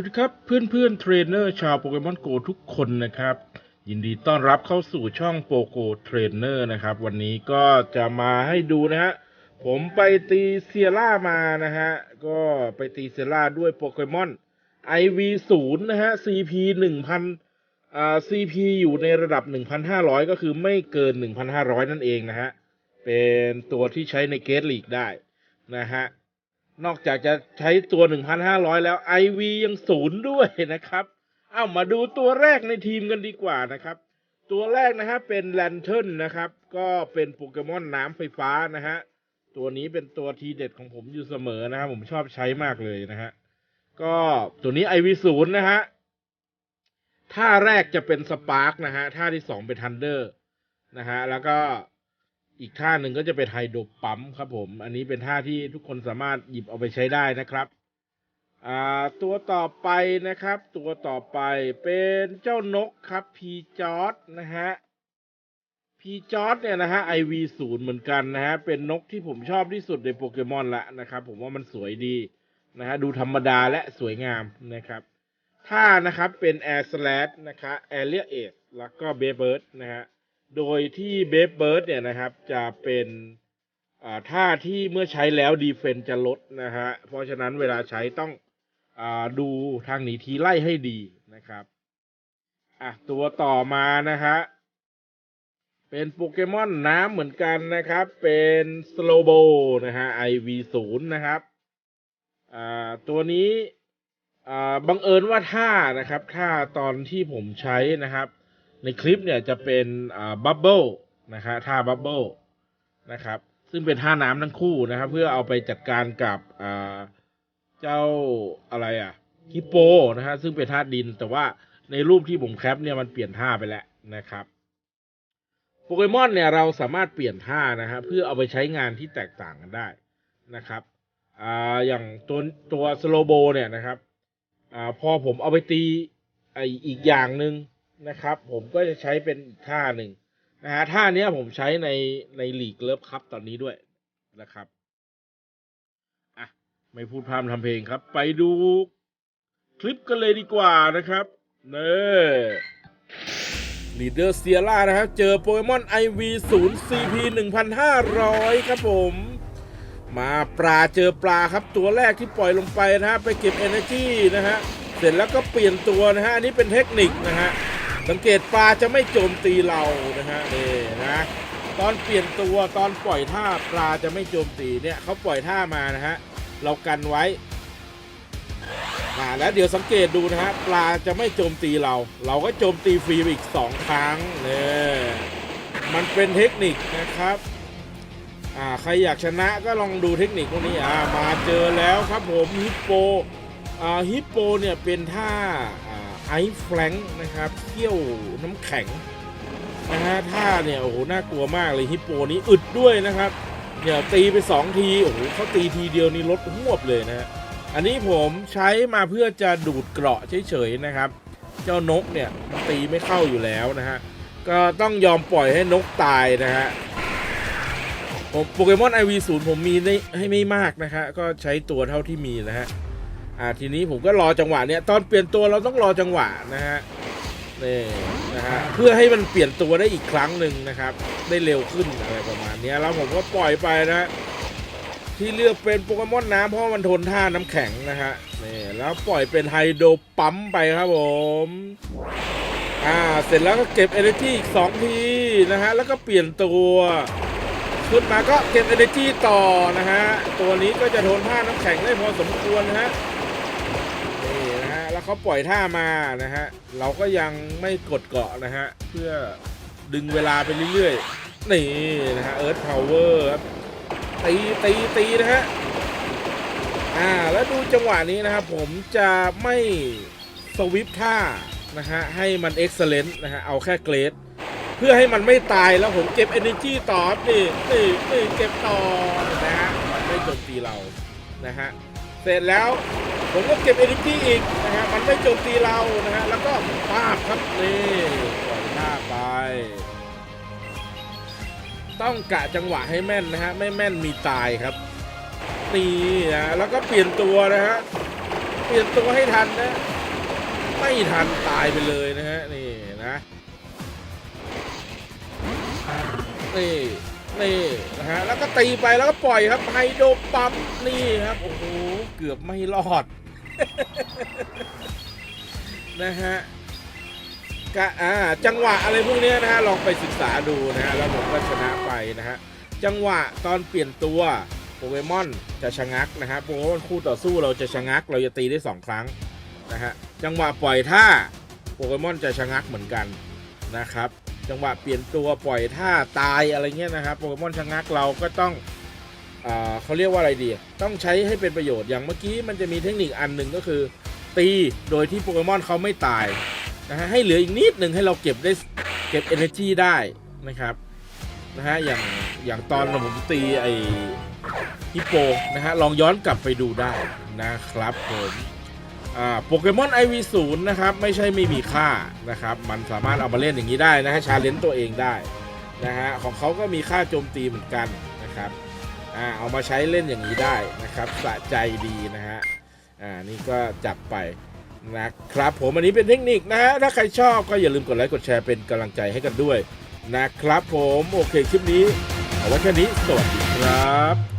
วัสดีครับเพื่อนเพื่อนๆเทรนเนอร์ชาวโปเกมอนโกทุกคนนะครับ ยินดีต้อนรับเข้าสู่ช่องโปโกเทรนเนอร์นะครับ วันนี้ก็จะมาให้ดูนะฮะ ผมไปตีเซียร่ามานะฮะ ก็ไปตีเซียร่าด้วยโปเกมอน IV0 นะฮะ CP 1000อ่า CP อยู่ในระดับ 1,500 ก็คือไม่เกิน 1,500 นั่นเองนะฮะ เป็นตัวที่ใช้ในเกตลีกได้นะฮะ นอกจากจะใช้ตัว 1,500 แล้ว IV ยังศูนย์ด้วยนะครับ เอามาดูตัวแรกในทีมกันดีกว่านะครับ ตัวแรกนะฮะเป็นแลนเทิร์นนะครับ ก็เป็นโปเกมอนน้ำไฟฟ้านะฮะ ตัวนี้เป็นตัวทีเด็ดของผมอยู่เสมอนะครับผมชอบใช้มากเลยนะฮะ ก็ตัวนี้ IV ศูนย์นะฮะ ท่าแรกจะเป็นสปาร์กนะฮะ ท่าที่สองเป็นทันเดอร์นะฮะ แล้วก็ อีกท่าหนึ่งก็จะเป็นไฮโดรปั๊มครับผม อันนี้เป็นท่าที่ทุกคนสามารถหยิบเอาไปใช้ได้นะครับอ่าตัวต่อไปนะครับ ตัวต่อไปเป็นเจ้านกครับพีจอร์ดนะฮะพีจอร์ดเนี่ยนะฮะ IV ศูนย์เหมือนกันนะฮะ เป็นนกที่ผมชอบที่สุดในโปเกมอนละนะครับ ผมว่ามันสวยดีนะฮะ ดูธรรมดาและสวยงามนะครับท่านะครับเป็น Air Slash นะคะ Area Ace แล้วก็ b a b i r d นะฮะ โดยที่ b a b i r d เนี่ยนะครับจะเป็นท่าที่เมื่อใช้แล้วดีเฟนจะลดนะฮะ เพราะฉะนั้นเวลาใช้ต้องอดูทางหนีทีไล่ให้ดีนะครับอะตัวต่อมานะฮะเป็นโปเกมอนน้ำเหมือนกันนะครับ เป็นสโลโบนะฮะ IV0 นะครับอ่าตัวนี้อ่าบังเอิญว่าท่านะครับท่าตอนที่ผมใช้นะครับ ในคลิปเนี่ยจะเป็นบับเบิลนะฮะท่าบับเบิลนะครับซึ่งเป็นท่าน้ำทั้งคู่นะครับ เพื่อเอาไปจัดการกับเจ้าอะไรอะฮิปโปนะฮะซึ่งเป็นท่าดินแต่ว่าในรูปที่ผมแคปเนี่ยมันเปลี่ยนท่าไปแล้วนะครับโปเกมอนเนี่ยเราสามารถเปลี่ยนท่านะฮะเพื่อเอาไปใช้งานที่แตกต่างกันได้นะครับอ่าอย่างตัวตัวสโลโบเนี่ยนะครับอ่าพอผมเอาไปตีไออีกอย่างหนึ่ง นะครับ ผมก็จะใช้เป็นอีกท่าหนึ่งนะฮะท่านี้ผมใช้ในในลีกเลิฟคัพตอนนี้ด้วยนะครับอะไม่พูดพร่ำทำเพลงครับ ไปดูคลิปกันเลยดีกว่านะครับเน่ลีเดอร์เซียร่านะครับ เจอโปเกมอน IV 0 CP 1500 ครับผม มาปลาเจอปลาครับตัวแรกที่ปล่อยลงไปนะฮะ ไปเก็บ Energy นะฮะ เสร็จแล้วก็เปลี่ยนตัวนะฮะ อันนี้เป็นเทคนิคนะฮะ สังเกตปลาจะไม่โจมตีเรานะฮะนี่นะตอนเปลี่ยนตัวตอนปล่อยท่าปลาจะไม่โจมตีเนี่ยเขาปล่อยท่ามานะฮะเรากันไว้อ่าแล้วเดี๋ยวสังเกตดูนะฮะปลาจะไม่โจมตีเรา เราก็โจมตีฟรีไปอีกสองครั้งเนี่ยมันเป็นเทคนิคนะครับอ่าใครอยากชนะก็ลองดูเทคนิคพวกนี้อ่ามาเจอแล้วครับผมฮิปโปอ่าฮิปโปเนี่ยเป็นท่า ไอซ์แฟลงนะครับเที่ยวน้ำแข็งนะฮะท่าเนี่ยโอ้โหน่ากลัวมากเลยฮิปโปนี้อึดด้วยนะครับเนี่ยตีไปสองทีโอ้โหเขาตีทีเดียวนี่ลดหวบเลยนะฮะอันนี้ผมใช้มาเพื่อจะดูดเกราะเฉยๆนะครับ เจ้านกเนี่ยมันตีไม่เข้าอยู่แล้วนะฮะก็ต้องยอมปล่อยให้นกตายนะฮะผมโปเกมอน IV0 ผมมีได้ให้ไม่มากนะฮะก็ใช้ตัวเท่าที่มีนะฮะ อ่าทีนี้ผมก็รอจังหวะเนี้ยตอนเปลี่ยนตัวเราต้องรอจังหวะนะฮะนี่นะฮะเพื่อให้มันเปลี่ยนตัวได้อีกครั้งหนึ่งนะครับ ได้เร็วขึ้นอะไรประมาณนี้แล้วผมก็ปล่อยไปนะที่เลือกเป็นโปเกมอนน้ำเพราะมันทนท่าน้ำแข็งนะฮะนี่แล้วปล่อยเป็นไฮโดรปั๊มไปครับผมอ่าเสร็จแล้วก็เก็บ energy อีกสองทีนะฮะแล้วก็เปลี่ยนตัวขึ้นมาก็เก็บ energy ต่อนะฮะตัวนี้ก็จะทนท่าน้ำแข็งได้พอสมควรนะฮะ แล้วเขาปล่อยท่ามานะฮะ เราก็ยังไม่กดเกาะนะฮะ เพื่อดึงเวลาไปเรื่อยๆ นี่นะฮะ Earth Power ครับ ตีตีตีนะฮะ อ่า แล้วดูจังหวะนี้นะครับ ผมจะไม่สวิปท่านะฮะ ให้มัน excellent นะฮะ เอาแค่เกรด เพื่อให้มันไม่ตายแล้วผมเก็บ energy ต่อนี่นี่นี่เก็บต่อนะฮะ มันไม่โจมตีเรานะฮะ ร็จแล้วผมก็เก็บ energy อีกนะฮะมันไม่โจมตีเรานะฮะแล้วก็ปาบครับนี่ปล่อยหน้าไป ต้องกะจังหวะให้แม่นนะฮะไม่แม่นมีตายครับนี่นะแล้วก็เปลี่ยนตัวนะฮะเปลี่ยนตัวให้ทันนะไม่ทันตายไปเลยนะฮะนี่นะนี่ นี่นะฮะแล้วก็ตีไปแล้วก็ปล่อยครับไฮโดรปั๊มนี่ครับโอ้โหเกือบไม่รอดนะฮะกะอ่าจังหวะอะไรพวกนี้นะฮะลองไปศึกษาดูนะฮะแล้วผมก็ชนะไปนะฮะจังหวะตอนเปลี่ยนตัวโปเกมอนจะชะงักนะฮะโปเกมอนคู่ต่อสู้เราจะชะงัก เราจะตีได้สองครั้งนะฮะจังหวะปล่อยท่าโปเกมอนจะชะงักเหมือนกันนะครับ จังหวะเปลี่ยนตัวปล่อยท่าตายอะไรเงี้ยนะครับโปเกมอนชะงักเราก็ต้องอเขาเรียกว่าอะไรดี ต้องใช้ให้เป็นประโยชน์อย่างเมื่อกี้มันจะมีเทคนิคอันหนึ่งก็คือ ตีโดยที่โปเกมอนเขาไม่ตายนะฮะให้เหลืออีกนิดหนึ่งให้เราเก็บได้เก็บ energy ได้นะครับนะฮะอย่างอย่างตอนผมตีไอฮิปโปนะฮะลองย้อนกลับไปดูได้นะครับผม โปเกมอน IV0 นะครับ ไม่ใช่ไม่มีค่านะครับ มันสามารถเอามาเล่นอย่างนี้ได้นะฮะชาเลนจ์ตัวเองได้นะฮะของเขาก็มีค่าโจมตีเหมือนกันนะครับอ่าเอามาใช้เล่นอย่างนี้ได้นะครับสะใจดีนะฮะอ่านี่ก็จับไปนะครับผมอันนี้เป็นเทคนิคนะฮะถ้าใครชอบก็อย่าลืมกดไลค์กดแชร์เป็นกำลังใจให้กันด้วยนะครับผมโอเคคลิปนี้เอาไว้แค่นี้สวัสดีครับ